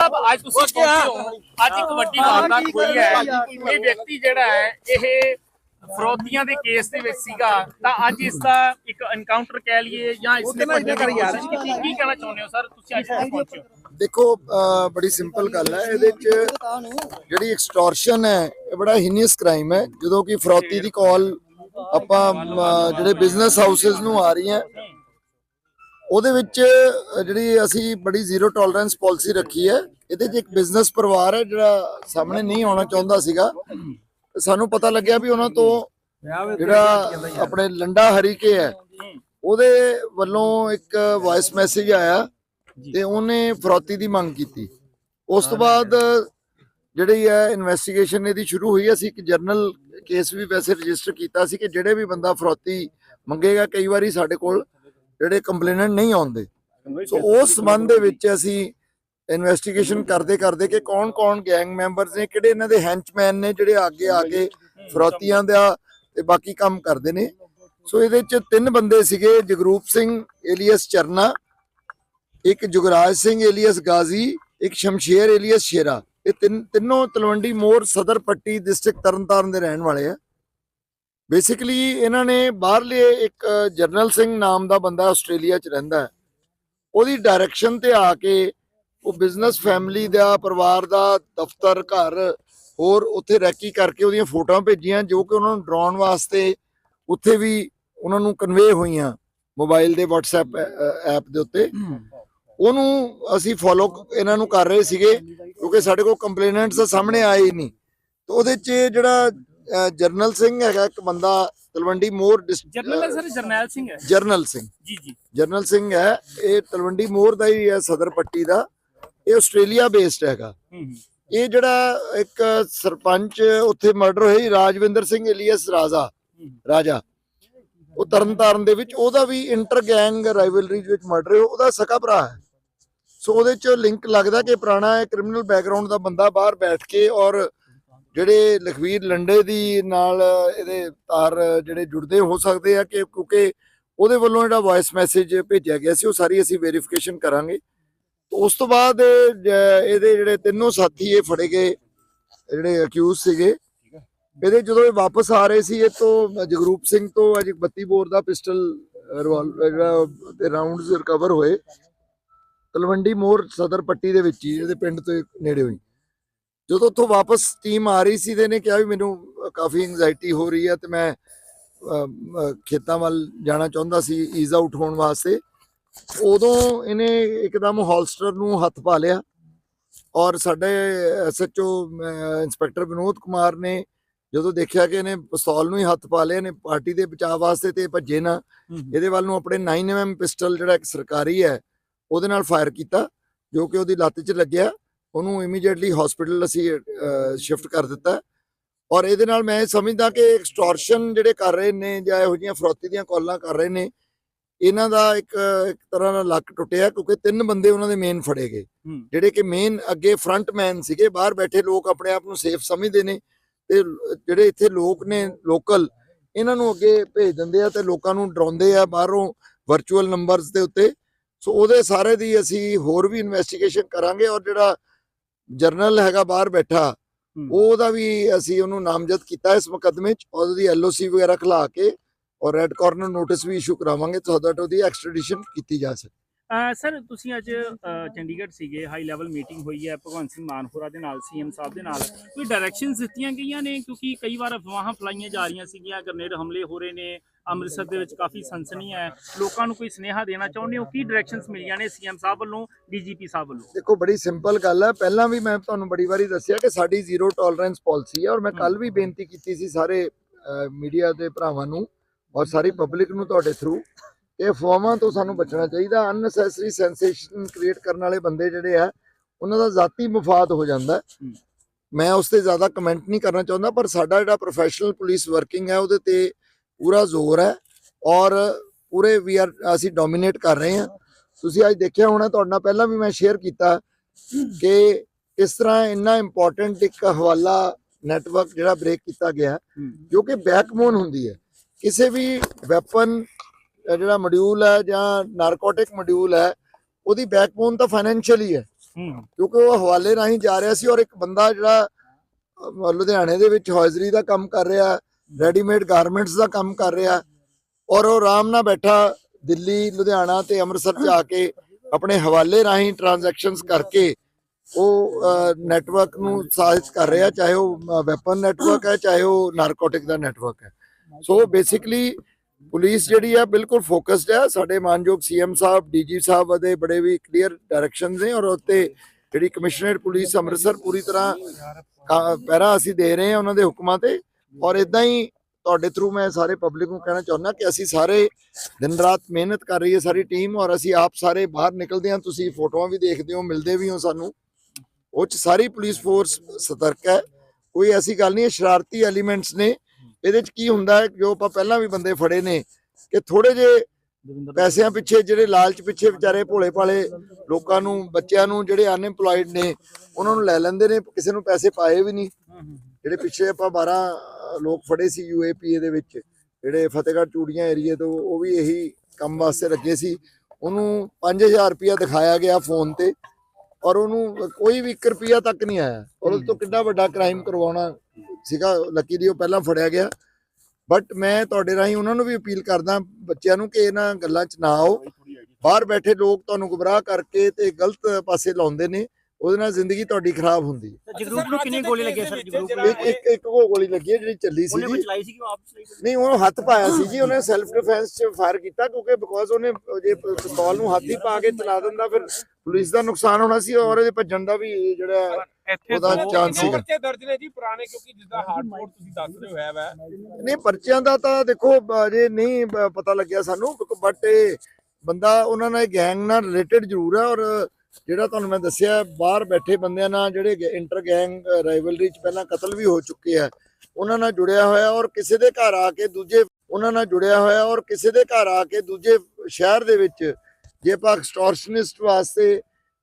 ਅੱਜ ਤੁਸੀਂ ਪਹੁੰਚੇ ਹੋ ਅੱਜ ਇੱਕ ਵੱਡੀ ਵਾਰਦਾਤ ਹੋਈ ਹੈ। ਇਹ ਵਿਅਕਤੀ ਜਿਹੜਾ ਹੈ ਇਹ ਫਰੋਦੀਆਂ ਦੇ ਕੇਸ ਦੇ ਵਿੱਚ ਸੀਗਾ ਤਾਂ ਅੱਜ ਇਸ ਦਾ ਇੱਕ ਐਨਕਾਊਂਟਰ ਕਹਿ ਲਈਏ ਜਾਂ ਇਸ ਨੇ ਭੱਜਣ ਦੀ ਕੋਸ਼ਿਸ਼ ਕੀਤੀ ਕੀ ਕਹਿਣਾ ਚਾਹੁੰਦੇ ਹੋ ਸਰ? ਤੁਸੀਂ ਅੱਜ ਇੱਥੇ ਪਹੁੰਚੇ ਹੋ। ਦੇਖੋ ਬੜੀ ਸਿੰਪਲ ਗੱਲ ਹੈ। ਇਹਦੇ ਚ ਜਿਹੜੀ ਐਕਸਟੋਰਸ਼ਨ ਹੈ ਇਹ ਬੜਾ ਹੀਨੀਅਸ ਕ੍ਰਾਈਮ ਹੈ। ਜਦੋਂ ਕਿ ਫਰੌਤੀ ਦੀ ਕਾਲ ਆਪਾਂ ਜਿਹੜੇ ਬਿਜ਼ਨਸ ਹਾਊਸਸ ਨੂੰ ਆ ਰਹੀ ਹੈ ਉਹਦੇ ਵਿੱਚ ਜਿਹੜੀ ਅਸੀਂ ਬੜੀ ਜ਼ੀਰੋ ਟੋਲਰੈਂਸ ਪਾਲਿਸੀ ਰੱਖੀ ਹੈ, ਇਹਦੇ 'ਚ ਇੱਕ ਬਿਜ਼ਨਸ ਪਰਿਵਾਰ ਹੈ ਜਿਹੜਾ ਸਾਹਮਣੇ ਨਹੀਂ ਆਉਣਾ ਚਾਹੁੰਦਾ ਸੀਗਾ। ਸਾਨੂੰ ਪਤਾ ਲੱਗਿਆ ਵੀ ਉਹਨਾਂ ਤੋਂ ਜਿਹੜਾ ਆਪਣੇ ਲੰਡਾ ਹਰੀਕੇ ਹੈ, ਉਹਦੇ ਵੱਲੋਂ ਇੱਕ ਵਾਇਸ ਮੈਸੇਜ ਆਇਆ ਤੇ ਉਹਨੇ ਫਰੋਤੀ ਦੀ ਮੰਗ ਕੀਤੀ। ਉਸ ਤੋਂ ਬਾਅਦ ਜਿਹੜੀ ਹੈ ਇਨਵੈਸਟੀਗੇਸ਼ਨ ਇਹਦੀ ਸ਼ੁਰੂ ਹੋਈ ਅਸੀਂ ਇੱਕ ਜਰਨਲ ਕੇਸ ਵੀ ਵੈਸੇ ਰਜਿਸਟਰ ਕੀਤਾ ਸੀ ਕਿ ਜਿਹੜੇ ਵੀ ਬੰਦਾ ਫਰੋਤੀ ਮੰਗੇਗਾ, ਕਈ ਵਾਰੀ ਸਾਡੇ ਕੋਲ ਜਿਹੜੇ ਕੰਪਲੇਨੈਂਟ ਨਹੀਂ ਆਉਂਦੇ। ਸੋ ਉਸ ਸੰਬੰਧ ਦੇ ਵਿੱਚ ਅਸੀਂ ਇਨਵੈਸਟੀਗੇਸ਼ਨ ਕਰਦੇ ਕਰਦੇ ਕਿ ਕੌਣ-ਕੌਣ ਗੈਂਗ ਮੈਂਬਰਸ ਨੇ ਕਿਹੜੇ ਇਹਨਾਂ ਦੇ ਹੈਂਚਮੈਨ ਨੇ ਜਿਹੜੇ ਅੱਗੇ ਆ ਕੇ ਫਰੌਤੀਆਂ ਦਾ ਤੇ ਬਾਕੀ ਕੰਮ ਕਰਦੇ ਨੇ। ਸੋ ਇਹਦੇ ਚ ਤਿੰਨ ਬੰਦੇ ਸੀਗੇ ਜਗਰੂਪ ਸਿੰਘ ਏਲੀਅਸ ਚਰਨਾ ਇੱਕ ਜੁਗਰਾਜ ਸਿੰਘ ਏਲੀਅਸ ਗਾਜ਼ੀ ਇੱਕ ਸ਼ਮਸ਼ੇਰ ਏਲੀਅਸ ਸ਼ੇਰਾ। ਇਹ ਤਿੰਨ ਤਿੰਨੋਂ ਤਲਵੰਡੀ ਮੋਰ ਸਦਰ ਪੱਟੀ ਡਿਸਟ੍ਰਿਕਟ ਤਰਨਤਾਰਨ ਦੇ ਰਹਿਣ ਵਾਲੇ ਆ। ਬੇਸਿਕਲੀ ਇਹਨਾਂ ਨੇ ਬਾਹਰਲੇ ਇੱਕ ਜਰਨਲ ਸਿੰਘ ਨਾਮ ਦਾ ਬੰਦਾ ਆਸਟ੍ਰੇਲੀਆ ਚ ਰਹਿੰਦਾ ਹੈ। ਉਹਦੀ ਡਾਇਰੈਕਸ਼ਨ ਤੇ ਆ ਕੇ ਉਹ ਬਿਜ਼ਨਸ ਫੈਮਿਲੀ ਦਾ ਪਰਿਵਾਰ ਦਾ ਦਫ਼ਤਰ ਘਰ ਹੋਰ ਉੱਥੇ ਰੈਕੀ ਕਰਕੇ ਉਹਦੀਆਂ ਫੋਟੋਆਂ ਭੇਜੀਆਂ ਜੋ ਕਿ ਉਹਨਾਂ ਨੂੰ ਡਰਾਉਣ ਵਾਸਤੇ ਉੱਥੇ ਵੀ ਉਹਨਾਂ ਨੂੰ ਕਨਵੇ ਹੋਈਆਂ ਮੋਬਾਈਲ ਦੇ WhatsApp ਐਪ ਦੇ ਉੱਤੇ। ਉਹਨੂੰ ਅਸੀਂ ਫੋਲੋ ਇਹਨਾਂ ਨੂੰ ਕਰ ਰਹੇ ਸੀਗੇ ਕਿਉਂਕਿ ਸਾਡੇ ਕੋਲ ਕੰਪਲੇਨੈਂਟਸ ਸਾਹਮਣੇ ਆਏ ਹੀ ਨਹੀਂ। ਤੇ ਉਹਦੇ 'ਚ ਜਿਹੜਾ ਜਰਨਲ ਸਿੰਘ ਹੈਗਾ ਇੱਕ ਬੰਦਾ ਤਲਵੰਡੀ ਮੋਰ ਜਰਨਲ ਹੈ ਸਰ ਜਰਨੈਲ ਸਿੰਘ ਹੈ। ਜਰਨਲ ਸਿੰਘ। ਜੀ ਜੀ। ਜਰਨਲ ਸਿੰਘ ਹੈ ਇਹ ਤਲਵੰਡੀ ਮੋਰ ਦਾ ਹੀ ਹੈ ਸਦਰ ਪੱਟੀ ਦਾ। ਇਹ ਆਸਟ੍ਰੇਲੀਆ ਬੇਸਡ ਹੈਗਾ। ਇਹ ਜਿਹੜਾ ਇੱਕ ਸਰਪੰਚ ਉੱਥੇ ਮਰਡਰ ਹੋਈ ਰਾਜਵਿੰਦਰ ਸਿੰਘ ਇਲੀਅਸ ਰਾਜਾ ਰਾਜਾ। ਉਹ ਤਰਨਤਾਰਨ ਦੇ ਵਿੱਚ ਉਹਦਾ ਵੀ ਇੰਟਰ ਗੈਂਗ ਰਾਈਵਲਰੀ ਵਿੱਚ ਮਰਡਰ ਹੋਇਆ ਉਹਦਾ ਸਕਾ ਭਰਾ ਹੈ। ਸੋ ਉਹਦੇ ਚ ਲਿੰਕ ਲੱਗਦਾ ਕਿ ਪੁਰਾਣਾ ਹੈ ਕ੍ਰਿਮੀਨਲ ਬੈਕਗ੍ਰਾਉਂਡ ਦਾ ਬੰਦਾ ਬਾਹਰ ਬੈਠ ਕੇ ਔਰ ਜਿਹੜੇ ਲਖਵੀਰ ਲੰਡੇ ਦੀ ਨਾਲ ਇਹਦੇ ਤਾਰ ਜਿਹੜੇ ਜੁੜਦੇ ਹੋ ਸਕਦੇ ਆ ਕਿ ਕਿਉਂਕਿ ਉਹਦੇ ਵੱਲੋਂ ਜਿਹੜਾ ਵਾਇਸ ਮੈਸੇਜ ਭੇਜਿਆ ਗਿਆ ਸੀ, ਉਹ ਸਾਰੀ ਅਸੀਂ ਵੈਰੀਫਿਕੇਸ਼ਨ ਕਰਾਂਗੇ। ਉਸ ਤੋਂ ਬਾਅਦ ਇਹਦੇ ਜਿਹੜੇ ਤਿੰਨੋਂ ਸਾਥੀ ਇਹ ਫੜੇ ਗਏ, ਜਿਹੜੇ ਅਕਿਊਜ਼ ਸੀਗੇ। ਇਹਦੇ ਜਦੋਂ ਇਹ ਵਾਪਸ ਆ ਰਹੇ ਸੀ, ਇਹ ਤੋਂ ਜਗਰੂਪ ਸਿੰਘ ਤੋਂ ਅਜ 32 ਬੋਰ ਦਾ ਪਿਸਟਲ ਰਿਵਾਲਵਰ ਜਿਹੜਾ ਤੇ ਰਾਉਂਡਸ ਰਿਕਵਰ ਹੋਏ। ਤਲਵੰਡੀ ਮੋਰ ਸਦਰ ਪੱਟੀ ਦੇ ਵਿੱਚ ਹੀ, ਇਹਦੇ ਪਿੰਡ ਤੋਂ ਨੇੜੇ ਹੋਈ। ਜਦੋਂ ਉੱਥੋਂ ਵਾਪਸ ਟੀਮ ਆ ਰਹੀ ਸੀ ਤੇ ਇਹਨੇ ਕਿਹਾ ਵੀ ਮੈਨੂੰ ਕਾਫੀ ਐਂਜ਼ਾਈਟੀ ਹੋ ਰਹੀ ਹੈ ਤੇ ਮੈਂ ਖੇਤਾਂ ਵੱਲ ਜਾਣਾ ਚਾਹੁੰਦਾ ਸੀ ਈਜ਼ ਆਊਟ ਹੋਣ ਵਾਸਤੇ। ਉਦੋਂ ਇਹਨੇ ਇੱਕਦਮ ਹੋਲਸਟਰ ਨੂੰ ਹੱਥ ਪਾ ਲਿਆ ਔਰ ਸਾਡੇ ਐਸਐਚਓ ਇੰਸਪੈਕਟਰ ਵਿਨੋਦ ਕੁਮਾਰ ਨੇ ਜਦੋਂ ਦੇਖਿਆ ਕਿ ਇਹਨੇ ਪਿਸਤੌਲ ਨੂੰ ਹੀ ਹੱਥ ਪਾ ਲਿਆ ਇਹਨੇ ਪਾਰਟੀ ਦੇ ਬਚਾਅ ਵਾਸਤੇ ਤੇ ਭੱਜੇ ਨਾ। ਇਹਦੇ ਵੱਲ ਨੂੰ ਆਪਣੇ 9mm ਪਿਸਟਲ ਜਿਹੜਾ ਇੱਕ ਸਰਕਾਰੀ ਹੈ ਉਹਦੇ ਨਾਲ ਫਾਇਰ ਕੀਤਾ ਜੋ ਕਿ ਉਹਦੀ ਲੱਤ 'ਚ ਲੱਗਿਆ। ਉਹਨੂੰ ਇਮੀਡੀਏਟਲੀ ਹਸਪੀਟਲ ਅਸੀਂ ਸ਼ਿਫਟ ਕਰ ਦਿੱਤਾ। ਔਰ ਇਹਦੇ ਨਾਲ ਮੈਂ ਇਹ ਸਮਝਦਾ ਕਿ ਐਕਸਟੋਰਸ਼ਨ ਜਿਹੜੇ ਕਰ ਰਹੇ ਨੇ ਜਾਂ ਇਹੋ ਜਿਹੀਆਂ ਫਰੌਤੀ ਦੀਆਂ ਕਾਲਾਂ ਕਰ ਰਹੇ ਨੇ ਇਹਨਾਂ ਦਾ ਇੱਕ ਇੱਕ ਤਰ੍ਹਾਂ ਨਾਲ ਲੱਕ ਟੁੱਟਿਆ ਕਿਉਂਕਿ ਤਿੰਨ ਬੰਦੇ ਉਹਨਾਂ ਦੇ ਮੇਨ ਫੜੇ ਗਏ। ਜਿਹੜੇ ਕਿ ਮੇਨ ਅੱਗੇ ਫਰੰਟ ਮੈਨ ਸੀਗੇ ਬਾਹਰ ਬੈਠੇ ਲੋਕ ਆਪਣੇ ਆਪ ਨੂੰ ਸੇਫ ਸਮਝਦੇ ਨੇ ਤੇ ਜਿਹੜੇ ਇੱਥੇ ਲੋਕ ਨੇ ਲੋਕਲ ਇਹਨਾਂ ਨੂੰ ਅੱਗੇ ਭੇਜ ਦਿੰਦੇ ਆ ਤੇ ਲੋਕਾਂ ਨੂੰ ਡਰਾਉਂਦੇ ਆ ਬਾਹਰੋਂ ਵਰਚੁਅਲ ਨੰਬਰਸ ਦੇ ਉੱਤੇ। ਸੋ ਉਹਦੇ ਸਾਰੇ ਦੀ ਅਸੀਂ ਹੋਰ ਵੀ ਇਨਵੈਸਟੀਗੇਸ਼ਨ ਕਰਾਂਗੇ ਔਰ ਜਿਹੜਾ ਜਰਨਲ ਹੈਗਾ ਬਾਹਰ ਬੈਠਾ। ਉਹਦਾ ਵੀ ਅਸੀਂ ਉਹਨੂੰ ਨਾਮਜ਼ਦ ਕੀਤਾ ਇਸ ਮੁਕੱਦਮੇ 'ਚ ਉਹਦੀ ਐਲਓਸੀ ਵਗੈਰਾ ਖਿਲਾ ਕੇ ਔਰ ਰੈੱਡ ਕਾਰਨਰ ਨੋਟਿਸ ਵੀ ਇਸ਼ੂ ਕਰਾਵਾਂਗੇ that ਉਹਦੀ ਐਕਸਟ੍ਰੈਡੀਸ਼ਨ ਕੀਤੀ ਜਾ ਸਕੇ ਸਰ ਤੁਸੀਂ ਅੱਜ ਚੰਡੀਗੜ੍ਹ ਸੀਗੇ ਹਾਈ ਲੈਵਲ ਮੀਟਿੰਗ ਹੋਈ ਹੈ ਭਗਵੰਤ ਸਿੰਘ ਮਾਨ ਹੋਰਾਂ ਦੇ ਨਾਲ ਸੀਐਮ ਸਾਹਿਬ ਦੇ ਨਾਲ। ਕੋਈ ਡਾਇਰੈਕਸ਼ਨਸ ਦਿੱਤੀਆਂ ਗਈਆਂ ਨੇ? ਕਿਉਂਕਿ ਕਈ ਵਾਰ ਅਫਵਾਹਾਂ ਫਲਾਈਆਂ ਜਾ ਰਹੀਆਂ ਸੀਗੀਆਂ ਗ੍ਰਨੇਡ ਹਮਲੇ ਹੋ ਰਹੇ ਨੇ ਅੰਮ੍ਰਿਤਸਰ ਦੇ ਵਿੱਚ ਕਾਫੀ ਸਨਸਨੀ ਹੈ। ਲੋਕਾਂ ਨੂੰ ਕੋਈ ਸੁਨੇਹਾ ਦੇਣਾ ਚਾਹੁੰਦੇ ਹੋ? ਕੀ ਡਾਇਰੈਕਸ਼ਨਸ ਮਿਲੀਆਂ ਨੇ ਸੀਐਮ ਸਾਹਿਬ ਵੱਲੋਂ ਡੀਜੀਪੀ ਸਾਹਿਬ ਵੱਲੋਂ? ਦੇਖੋ ਬੜੀ ਸਿੰਪਲ ਗੱਲ ਹੈ। ਪਹਿਲਾਂ ਵੀ ਮੈਂ ਤੁਹਾਨੂੰ ਬੜੀ ਵਾਰੀ ਦੱਸਿਆ ਕਿ ਸਾਡੀ ਜ਼ੀਰੋ ਟੋਲਰੈਂਸ ਪਾਲਿਸੀ ਹੈ ਔਰ ਮੈਂ ਕੱਲ ਵੀ ਬੇਨਤੀ ਕੀਤੀ ਸੀ ਸਾਰੇ ਮੀਡੀਆ ਦੇ ਭਰਾਵਾਂ ਨੂੰ ਔਰ ਸਾਰੀ ਪਬਲਿਕ ਨੂੰ ਤੁਹਾਡੇ ਥਰੂ ਇਹ ਅਫਵਾਹਾਂ ਤੋਂ ਸਾਨੂੰ ਬਚਣਾ ਚਾਹੀਦਾ। ਅਨਨੈਸੈਸਰੀ ਸੈਂਸੇਸ਼ਨ ਕ੍ਰੀਏਟ ਕਰਨ ਵਾਲੇ ਬੰਦੇ ਜਿਹੜੇ ਆ ਉਹਨਾਂ ਦਾ ਜ਼ਾਤੀ ਮਫਾਦ ਹੋ ਜਾਂਦਾ। ਮੈਂ ਉਸ ਤੇ ਜ਼ਿਆਦਾ ਕਮੈਂਟ ਨਹੀਂ ਕਰਨਾ ਚਾਹੁੰਦਾ ਪਰ ਸਾਡਾ ਜਿਹੜਾ ਪ੍ਰੋਫੈਸ਼ਨਲ ਪੁਲਿਸ ਵਰਕਿੰਗ ਹੈ ਉਹਦੇ ਤੇ ਪੂਰਾ ਜ਼ੋਰ ਹੈ। ਔਰ ਪੂਰੇ ਵੀ ਆਰ ਅਸੀਂ ਡੋਮੀਨੇਟ ਕਰ ਰਹੇ ਹਾਂ। ਤੁਸੀਂ ਅੱਜ ਦੇਖਿਆ ਹੋਣਾ ਤੁਹਾਡੇ ਨਾਲ ਪਹਿਲਾਂ ਵੀ ਮੈਂ ਸ਼ੇਅਰ ਕੀਤਾ ਕਿ ਇਸ ਤਰ੍ਹਾਂ ਇੰਨਾ ਇੰਪੋਰਟੈਂਟ ਇੱਕ ਹਵਾਲਾ ਨੈਟਵਰਕ ਜਿਹੜਾ ਬ੍ਰੇਕ ਕੀਤਾ ਗਿਆ ਜੋ ਕਿ ਬੈਕਬੋਨ ਹੁੰਦੀ ਹੈ। ਕਿਸੇ ਵੀ ਵੈਪਨ ਜਿਹੜਾ ਮੋਡਿਊਲ ਹੈ ਜਾਂ ਨਾਰਕੋਟਿਕ ਮੋਡਿਊਲ ਹੈ ਉਹਦੀ ਬੈਕਬੋਨ ਤਾਂ ਫਾਈਨੈਂਸ਼ੀਅਲ ਹੀ। ਹੈ। ਕਿਉਂਕਿ ਉਹ ਹਵਾਲੇ ਰਾਹੀਂ ਜਾ ਰਿਹਾ ਸੀ ਔਰ ਇੱਕ ਬੰਦਾ ਜਿਹੜਾ ਲੁਧਿਆਣੇ ਦੇ ਵਿੱਚ ਹੌਜ਼ਰੀ ਦਾ ਕੰਮ ਕਰ ਰਿਹਾ ਰੈਡੀਮੇਡ ਗਾਰਮੈਂਟਸ ਦਾ ਕੰਮ ਕਰ ਰਿਹਾ ਔਰ ਉਹ ਆਰਾਮ ਨਾਲ ਬੈਠਾ ਦਿੱਲੀ ਲੁਧਿਆਣਾ ਤੇ ਅੰਮ੍ਰਿਤਸਰ ਜਾ ਕੇ ਆਪਣੇ ਹਵਾਲੇ ਰਾਹੀਂ ਟ੍ਰਾਂਜੈਕਸ਼ਨਸ ਕਰਕੇ ਉਹ ਨੈਟਵਰਕ ਨੂੰ ਸਾਜ਼ਿਸ਼ ਕਰ ਰਿਹਾ ਚਾਹੇ ਉਹ ਵੈਪਨ ਨੈਟਵਰਕ ਹੈ ਚਾਹੇ ਉਹ ਨਾਰਕੋਟਿਕ ਦਾ ਨੈਟਵਰਕ ਹੈ। ਸੋ ਬੇਸਿਕਲੀ ਪੁਲਿਸ ਜਿਹੜੀ ਆ ਬਿਲਕੁਲ ਫੋਕਸਡ ਹੈ ਸਾਡੇ ਮਾਨਯੋਗ ਸੀਐਮ ਸਾਹਿਬ ਡੀਜੀ ਸਾਹਿਬ ਦੇ ਬੜੇ ਵੀ ਕਲੀਅਰ ਡਾਇਰੈਕਸ਼ਨਸ ਨੇ ਔਰ ਉੱਤੇ ਜਿਹੜੀ ਕਮਿਸ਼ਨਰੇਟ ਪੁਲਿਸ ਅੰਮ੍ਰਿਤਸਰ ਪੂਰੀ ਤਰ੍ਹਾਂ ਪਹਿਰਾ ਅਸੀਂ ਦੇ ਰਹੇ ਹਾਂ ਉਹਨਾਂ ਦੇ ਹੁਕਮਾਂ ਤੇ। ਔਰ ਇਦਾਂ ਹੀ ਤੁਹਾਡੇ ਥਰੂ ਮੈਂ ਸਾਰੇ ਪਬਲਿਕ ਨੂੰ ਕਹਿਣਾ ਚਾਹੁੰਦਾ ਕਿ ਅਸੀਂ ਸਾਰੇ ਦਿਨ ਰਾਤ ਮਿਹਨਤ ਕਰ ਰਹੀ ਹੈ ਸਾਰੀ ਟੀਮ ਔਰ ਅਸੀਂ ਆਪ ਸਾਰੇ ਬਾਹਰ ਨਿਕਲਦੇ ਹਾਂ। ਤੁਸੀਂ ਫੋਟੋਆਂ ਵੀ ਦੇਖਦੇ ਹੋ, ਮਿਲਦੇ ਵੀ ਹੋ ਸਾਨੂੰ। ਉਹ ਚ ਸਾਰੀ ਪੁਲਿਸ ਫੋਰਸ ਸਤਰਕ ਹੈ। ਕੋਈ ਐਸੀ ਗੱਲ ਨਹੀਂ ਹੈ, ਸ਼ਰਾਰਤੀ ਐਲੀਮੈਂਟਸ ਨੇ। ਇਹਦੇ ਚ ਕੀ ਹੁੰਦਾ ਹੈ ਜੋ ਆਪਾਂ ਪਹਿਲਾਂ ਵੀ ਬੰਦੇ ਫੜੇ ਨੇ ਕਿ ਥੋੜੇ ਜੇ ਪੈਸਿਆਂ ਪਿੱਛੇ ਜਿਹੜੇ ਲਾਲਚ ਪਿੱਛੇ ਵਿਚਾਰੇ ਭੋਲੇ ਭਾਲੇ ਲੋਕਾਂ ਨੂੰ ਬੱਚਿਆਂ ਨੂੰ ਜਿਹੜੇ ਅਨਐਮਪਲੋਇਡ ਨੇ ਉਹਨਾਂ ਨੂੰ ਲੈ ਲੈਂਦੇ ਨੇ ਕਿਸੇ ਨੂੰ ਪੈਸੇ ਪਾਏ ਵੀ ਨਹੀਂ। ਜਿਹੜੇ ਪਿੱਛੇ ਆਪਾਂ 12 ਲੋਕ ਫੜੇ ਸੀ ਯੂਏਪੀਏ ਦੇ ਵਿੱਚ ਜਿਹੜੇ ਫਤਿਹਗੜ੍ਹ ਚੂੜੀਆਂ ਏਰੀਏ ਤੋਂ ਉਹ ਵੀ ਇਹੀ ਕੰਮ ਵਾਸਤੇ ਲੱਗੇ ਸੀ। ਉਹਨੂੰ 5000 ਰੁਪਇਆ ਦਿਖਾਇਆ ਗਿਆ ਫੋਨ ਤੇ ਔਰ ਉਹਨੂੰ ਕੋਈ ਵੀ 1 ਰੁਪਿਆ ਤੱਕ ਨਹੀਂ ਆਇਆ। ਔਰ ਉਹ ਤੋਂ ਕਿੰਨਾ ਵੱਡਾ ਕ੍ਰਾਈਮ ਕਰਵਾਉਣਾ ਸੀਗਾ ਲੱਕੀ ਦੀ ਉਹ ਪਹਿਲਾਂ ਫੜਿਆ ਗਿਆ। ਬਟ ਮੈਂ ਤੁਹਾਡੇ ਰਾਹੀਂ ਉਹਨਾਂ ਨੂੰ ਵੀ ਅਪੀਲ ਕਰਦਾ ਬੱਚਿਆਂ ਨੂੰ ਕਿ ਇਹਨਾਂ ਗੱਲਾਂ 'ਚ ਨਾ ਆਓ। ਬਾਹਰ ਬੈਠੇ ਲੋਕ ਤੁਹਾਨੂੰ ਗੁੰਮਰਾਹ ਕਰਕੇ ਤੇ ਗਲਤ ਪਾਸੇ ਲਾਉਂਦੇ ਨੇ ਉਹਦੇ ਨਾਲ ਜ਼ਿੰਦਗੀ ਤੁਹਾਡੀ ਖਰਾਬ ਹੁੰਦੀ ਹੈ। ਜਗਰੂਪ ਨੂੰ ਕਿੰਨੀ ਗੋਲੀ ਲੱਗੀ ਹੈ ਸਰ? ਜਗਰੂਪ ਨੂੰ? ਇੱਕ ਇੱਕ ਇੱਕ ਉਹ ਗੋਲੀ ਲੱਗੀ ਹੈ ਜਿਹੜੀ ਚੱਲੀ ਸੀ ਉਹਨੇ ਕੋਈ ਜੀ ਚਲਾਈ ਸੀ ਕਿ ਉਹ ਆਪ ਚਲਾਈ ਸੀ ਨਹੀਂ ਉਹਨੂੰ ਹੱਥ ਪਾਇਆ ਸੀ ਜੀ ਉਹਨੇ ਸੈਲਫ ਡਿਫੈਂਸ 'ਚ ਫਾਇਰ ਕੀਤਾ ਕਿਉਂਕਿ ਬਿਕੋਜ਼ ਉਹਨੇ ਜੇ ਪਿਸਤੌਲ ਨੂੰ ਹੱਥ ਹੀ ਪਾ ਕੇ ਚਲਾ ਦਿੰਦਾ ਫਿਰ ਪੁਲਿਸ ਦਾ ਨੁਕਸਾਨ ਹੋਣਾ ਸੀ ਔਰ ਇਹਦੇ ਭੱਜਣ ਦਾ ਵੀ ਜਿਹੜਾ ਇੱਥੇ ਉਹਦਾ ਦੋ- chance ਦੋ ਸੀਗਾ। ਪਰਚੇ ਦਰਜ ਨੇ ਜੀ ਪੁਰਾਣੇ ਕਿਉਂਕਿ ਜਿੱਦਾਂ ਹਾਰਡਕੋਰ ਤੁਸੀਂ ਦੱਸ ਰਹੇ ਹੋਇਆ ਵਾ ਨਹੀਂ ਪਰਚਿਆਂ ਦਾ ਤਾਂ ਦੇਖੋ ਅਜੇ ਨਹੀਂ ਬ- ਪਤਾ ਲੱਗਿਆ ਸਾਨੂੰ ਬਟ ਇਹ ਬੰਦਾ ਉਹਨਾਂ ਨਾਲ ਗੈਂਗ ਨਾਲ ਰਿਲੇਟਡ ਜ਼ਰੂਰ ਹੈ ਔਰ ਜਿਹੜਾ ਤੁਹਾਨੂੰ ਮੈਂ ਦੱਸਿਆ ਬਾਹਰ ਬੈਠੇ ਬੰਦਿਆਂ ਨਾਲ ਜਿਹੜੇ ਇੰਟਰ ਗੈਂਗ ਰਾਈਵਲਰੀ ਚ ਪਹਿਲਾਂ ਕਤਲ ਵੀ ਹੋ ਚੁੱਕੇ ਆ ਉਹਨਾਂ ਨਾਲ ਜੁੜਿਆ ਹੋਇਆ ਔਰ ਕਿਸੇ ਦੇ ਘਰ ਆ ਕੇ ਦੂਜੇ ਉਹਨਾਂ ਨਾਲ ਜੁੜਿਆ ਹੋਇਆ ਔਰ ਕਿਸੇ ਦੇ ਘਰ ਆ ਕੇ ਦੂਜੇ ਸ਼ਹਿਰ ਦੇ ਵਿੱਚ ਜੇ ਆਪਾਂ ਐਕਸਟੋਰਸ਼ਨਿਸਟ ਵਾਸਤੇ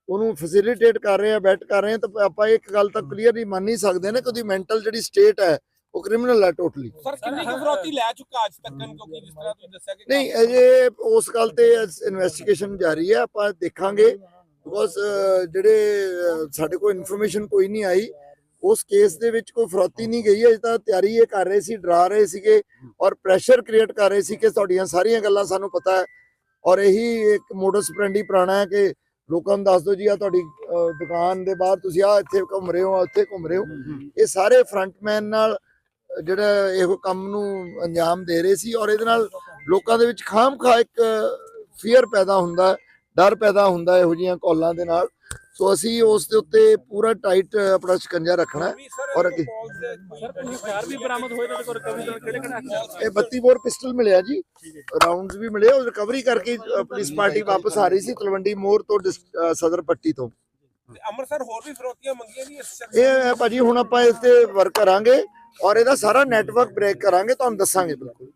ਉਹਨੂੰ ਫੈਸਿਲਿਟੇਟ ਕਰ ਰਹੇ ਆ ਬੈਟ ਕਰ ਰਹੇ ਆ ਤਾਂ ਆਪਾਂ ਇੱਕ ਗੱਲ ਤਾਂ ਕਲੀਅਰਲੀ ਮੰਨ ਹੀ ਸਕਦੇ ਨੇ ਕਿ ਉਹਦੀ ਮੈਂਟਲ ਜਿਹੜੀ ਸਟੇਟ ਹੈ ਉਹ ਕ੍ਰਿਮੀਨਲ ਹੈ ਟੋਟਲੀ ਸਰ ਕਿੰਨੀ ਕੁ ਫਰੋਤੀ ਲੈ ਚੁੱਕਾ ਅੱਜ ਤੱਕ? ਕਿਉਂਕਿ ਜਿਸ ਤਰ੍ਹਾਂ ਤੁਸੀਂ ਦੱਸਿਆ ਕਿ ਨਹੀਂ ਅਜੇ ਉਸ ਗੱਲ ਤੇ ਇਨਵੈਸਟੀਗੇਸ਼ਨ ਜਾਰੀ ਹੈ ਆਪਾਂ ਦੇਖਾਂਗੇ। ਬਿਕੋਜ਼ ਜਿਹੜੇ ਸਾਡੇ ਕੋਲ ਇਨਫੋਰਮੇਸ਼ਨ ਕੋਈ ਨਹੀਂ ਆਈ। ਉਸ ਕੇਸ ਦੇ ਵਿੱਚ ਕੋਈ ਫਰੋਤੀ ਨਹੀਂ ਗਈ ਅਜੇ ਤਾਂ ਤਿਆਰੀ ਇਹ ਕਰ ਰਹੇ ਸੀ ਡਰਾ ਰਹੇ ਸੀਗੇ ਔਰ ਪ੍ਰੈਸ਼ਰ ਕ੍ਰੀਏਟ ਕਰ ਰਹੇ ਸੀ ਕਿ ਤੁਹਾਡੀਆਂ ਸਾਰੀਆਂ ਗੱਲਾਂ ਸਾਨੂੰ ਪਤਾ ਹੈ। ਔਰ ਇਹੀ ਇੱਕ ਮੋਡਸ ਪ੍ਰੈਂਡੀ ਪੁਰਾਣਾ ਹੈ ਕਿ ਲੋਕਾਂ ਨੂੰ ਦੱਸ ਦਿਓ ਜੀ ਆ ਤੁਹਾਡੀ ਦੁਕਾਨ ਦੇ ਬਾਹਰ ਤੁਸੀਂ ਆ ਇੱਥੇ ਘੁੰਮ ਰਹੇ ਹੋ ਉੱਥੇ ਘੁੰਮ ਰਹੇ ਹੋ। ਇਹ ਸਾਰੇ ਫਰੰਟਮੈਨ ਨਾਲ ਜਿਹੜਾ ਇਹੋ ਕੰਮ ਨੂੰ ਅੰਜਾਮ ਦੇ ਰਹੇ ਸੀ ਔਰ ਇਹਦੇ ਨਾਲ ਲੋਕਾਂ ਦੇ ਵਿੱਚ ਖਾਮਖਾ ਇੱਕ ਫੀਅਰ ਪੈਦਾ ਹੁੰਦਾ ਡਰ ਪੈਦਾ ਹੁੰਦਾ ਇਹੋ ਜਿਹੀਆਂ ਕਾਲਾਂ ਦੇ ਨਾਲ। ਸੋ ਅਸੀਂ ਉਸ ਦੇ ਉੱਤੇ ਪੂਰਾ ਟਾਈਟ ਆਪਣਾ ਸ਼ਿਕੰਜਾ ਰੱਖਣਾ ਔਰ ਅੱਗੇ ਸਰ ਕੋਈ ਹਥਿਆਰ ਵੀ ਬਰਾਮਦ ਹੋਏ ਤੁਹਾਡੇ ਕੋਲ ਰਿਕਵਰੀ ਕਿਹੜੇ ਕਿਹੜੇ ਇਹ 32 ਬੋਰ ਪਿਸਟਲ ਮਿਲਿਆ ਜੀ। ਰਾਉਂਡਸ ਵੀ ਮਿਲੇ ਉਹ ਰਿਕਵਰੀ ਕਰਕੇ ਪੁਲਿਸ ਪਾਰਟੀ ਵਾਪਸ ਆ ਰਹੀ ਸੀ ਤਲਵੰਡੀ ਮੋਰ ਤੋਂ ਸਦਰ ਪੱਟੀ ਤੋਂ। ਅੰਮ੍ਰਿਤਸਰ ਹੋਰ ਵੀ ਫਰੋਤੀਆਂ ਮੰਗੀਆਂ ਜੀ ਇਹ ਭਾਜੀ ਹੁਣ ਆਪਾਂ ਇਸ ਤੇ ਵਰਕ ਕਰਾਂਗੇ ਔਰ ਇਹਦਾ ਸਾਰਾ ਨੈਟਵਰਕ ਬ੍ਰੇਕ ਕਰਾਂਗੇ ਤੁਹਾਨੂੰ ਦੱਸਾਂਗੇ ਬਿਲਕੁਲ।